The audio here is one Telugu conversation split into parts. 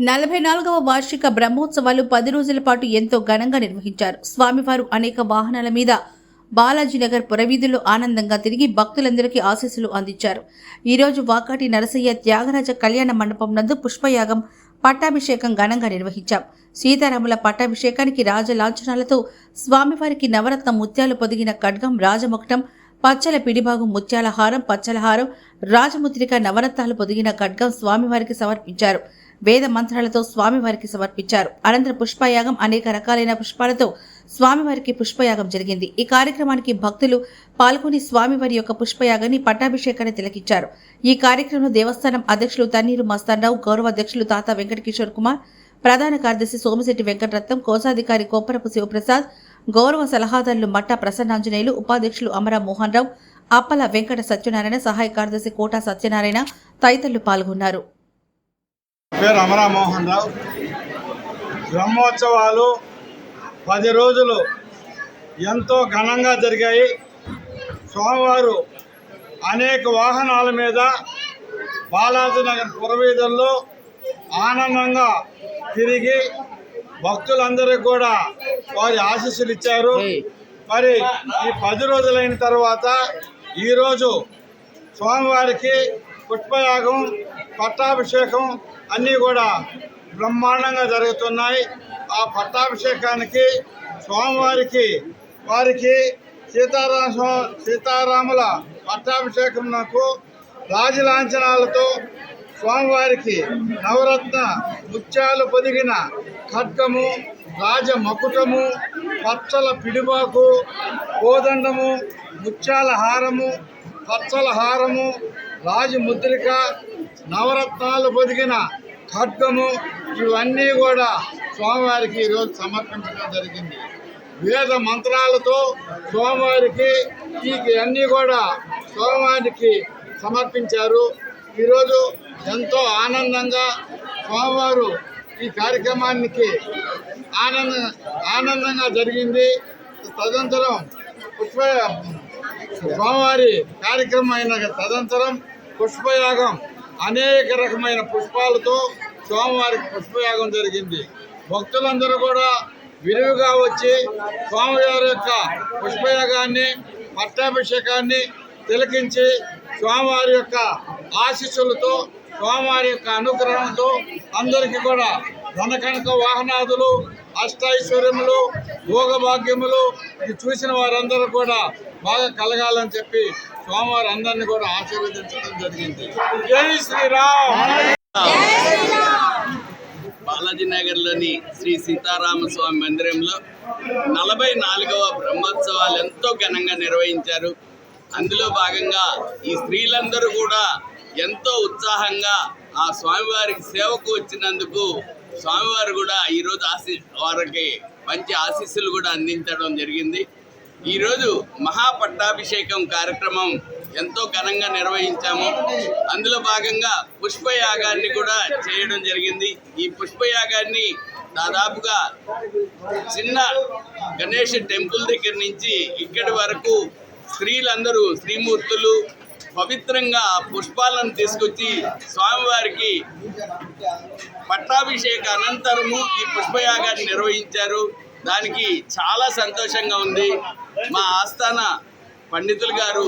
నలభై నాలుగవ వార్షిక బ్రహ్మోత్సవాలు పది రోజుల పాటు ఎంతో ఘనంగా నిర్వహించారు. స్వామివారు అనేక వాహనాల మీద బాలాజీనగర్ పురవీధుల్లో ఆనందంగా తిరిగి భక్తులందరికీ ఆశీస్సులు అందించారు. ఈరోజు వాకాటి నరసయ్య త్యాగరాజ కళ్యాణ మండపం నందు పుష్పయాగం పట్టాభిషేకం ఘనంగా నిర్వహించాం. సీతారాముల పట్టాభిషేకానికి రాజలాంఛనాలతో స్వామివారికి నవరత్న ముత్యాలు పొదిగిన ఖడ్గం రాజముఖటం పచ్చల పిడిబాగు ముత్యాల హారం పచ్చల హారం రాజముద్రిక నవరత్నాలు పొదిగిన ఖడ్గం స్వామివారికి సమర్పించారు. వేద మంత్రాలతో స్వామివారికి సమర్పించారు. అనంతరం పుష్పయాగం అనేక రకాలైన పుష్పాలతో స్వామివారికి పుష్పయాగం జరిగింది. ఈ కార్యక్రమానికి భక్తులు పాల్గొని స్వామివారి యొక్క పుష్పయాగాన్ని పట్టాభిషేకాన్ని తిలకించారు. ఈ కార్యక్రమంలో దేవస్థానం అధ్యక్షులు తన్నీరు మస్తారావు గౌరవ అధ్యక్షులు తాత వెంకటకిషోర్ కుమార్ ప్రధాన కార్యదర్శి సోమిశెట్టి వెంకటరత్నం కోశాధికారి కోపరపు శివప్రసాద్ గౌరవ సలహాదారులు మట్టా ప్రసన్నాంజనేయులు ఉపాధ్యక్షులు అమర మోహన్ రావు అప్పల వెంకట సత్యనారాయణ సహాయ కార్యదర్శి కోటా సత్యనారాయణ తదితరులు పాల్గొన్నారు. పేరు అమరా మోహన్ రావు. బ్రహ్మోత్సవాలు పది రోజులు ఎంతో ఘనంగా జరిగాయి. సోమవారు అనేక వాహనాల మీద బాలాజీనగర్ పురవీధుల్లో ఆనందంగా తిరిగి భక్తులందరికీ కూడా వారి ఆశీస్సులు ఇచ్చారు. మరి ఈ పది రోజులైన తర్వాత ఈరోజు స్వామివారికి పుష్పయాగం పట్టాభిషేకం అన్నీ కూడా బ్రహ్మాండంగా జరుగుతున్నాయి. ఆ పట్టాభిషేకానికి స్వామివారికి వారికి సీతారామ సీతారాముల పట్టాభిషేకం నాకు రాజలాంఛనాలతో స్వామివారికి నవరత్న ముత్యాలు పొదిగిన ఖడ్గము రాజ మకుటము పచ్చల పిడిబాకు కోదండము ముత్యాల హారము పచ్చల హారము రాజముద్రిక నవరత్నాలు పొదిగిన ఖడ్గము ఇవన్నీ కూడా స్వామివారికి ఈరోజు సమర్పించడం జరిగింది. వేద మంత్రాలతో స్వామివారికి ఈ అన్నీ కూడా స్వామివారికి సమర్పించారు. ఈరోజు ఎంతో ఆనందంగా స్వామివారు ఈ కార్యక్రమానికి ఆనంద ఆనందంగా జరిగింది. తదనంతరం పుష్ప స్వామివారి కార్యక్రమం అయిన తదనంతరం పుష్పయాగం అనేక రకమైన పుష్పాలతో స్వామివారికి పుష్పయాగం జరిగింది. భక్తులందరూ కూడా విరివిగా వచ్చి స్వామివారి యొక్క పుష్పయాగాన్ని పట్టాభిషేకాన్ని తిలకించి స్వామివారి యొక్క ఆశీస్సులతో స్వామివారి యొక్క అనుగ్రహంతో అందరికీ కూడా ధనకనక వాహనాదులు అష్టైశ్వర్యములు భోగభాగ్యములు ఇది చూసిన వారందరూ కూడా బాగా కలగాలని చెప్పి స్వామివారు అందరినీ కూడా ఆశీర్వదించడం జరిగింది. జై శ్రీరామ్! బాలాజీ నగర్లోని శ్రీ సీతారామ స్వామి మందిరంలో నలభై నాలుగవ బ్రహ్మోత్సవాలు ఎంతో ఘనంగా నిర్వహించారు. అందులో భాగంగా ఈ స్త్రీలందరూ కూడా ఎంతో ఉత్సాహంగా ఆ స్వామివారికి సేవకు వచ్చినందుకు స్వామివారు కూడా ఈరోజు ఆశీ వారికి మంచి ఆశీస్సులు కూడా అందించడం జరిగింది. ఈరోజు మహాపట్టాభిషేకం కార్యక్రమం ఎంతో ఘనంగా నిర్వహించాము. అందులో భాగంగా పుష్పయాగాన్ని కూడా చేయడం జరిగింది. ఈ పుష్పయాగాన్ని దాదాపుగా చిన్న గణేష్ టెంపుల్ దగ్గర నుంచి ఇక్కడి వరకు స్త్రీలందరూ శ్రీమూర్తులు పవిత్రంగా పుష్పాలను తీసుకొచ్చి స్వామివారికి పట్టాభిషేక అనంతరము ఈ పుష్పయాగాన్ని నిర్వహించారు. దానికి చాలా సంతోషంగా ఉంది. మా ఆస్థాన పండితులు గారు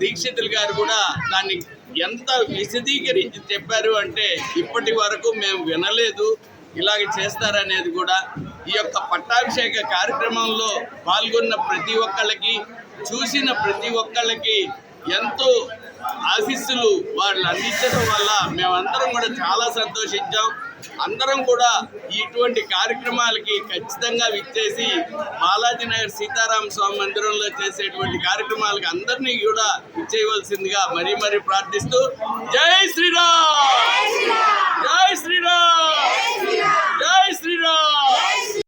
దీక్షితులు గారు కూడా దాన్ని ఎంత విశదీకరించి చెప్పారు అంటే ఇప్పటి వరకు మేము వినలేదు. ఇలాగ చేస్తారనేది కూడా. ఈ యొక్క పట్టాభిషేక కార్యక్రమంలో పాల్గొన్న ప్రతి ఒక్కళ్ళకి చూసిన ప్రతి ఒక్కళ్ళకి ఎంతో ఆశీస్సులు వాళ్ళు అందించడం వల్ల మేమందరం కూడా చాలా సంతోషించాం. అందరం కూడా ఇటువంటి కార్యక్రమాలకి ఖచ్చితంగా విచ్చేసి బాలాజీ నగర్ సీతారామ స్వామి మందిరంలో చేసేటువంటి కార్యక్రమాలకి అందరినీ కూడా విచ్చేయవలసిందిగా మరీ మరీ ప్రార్థిస్తూ జై శ్రీరామ్! జై శ్రీరామ్!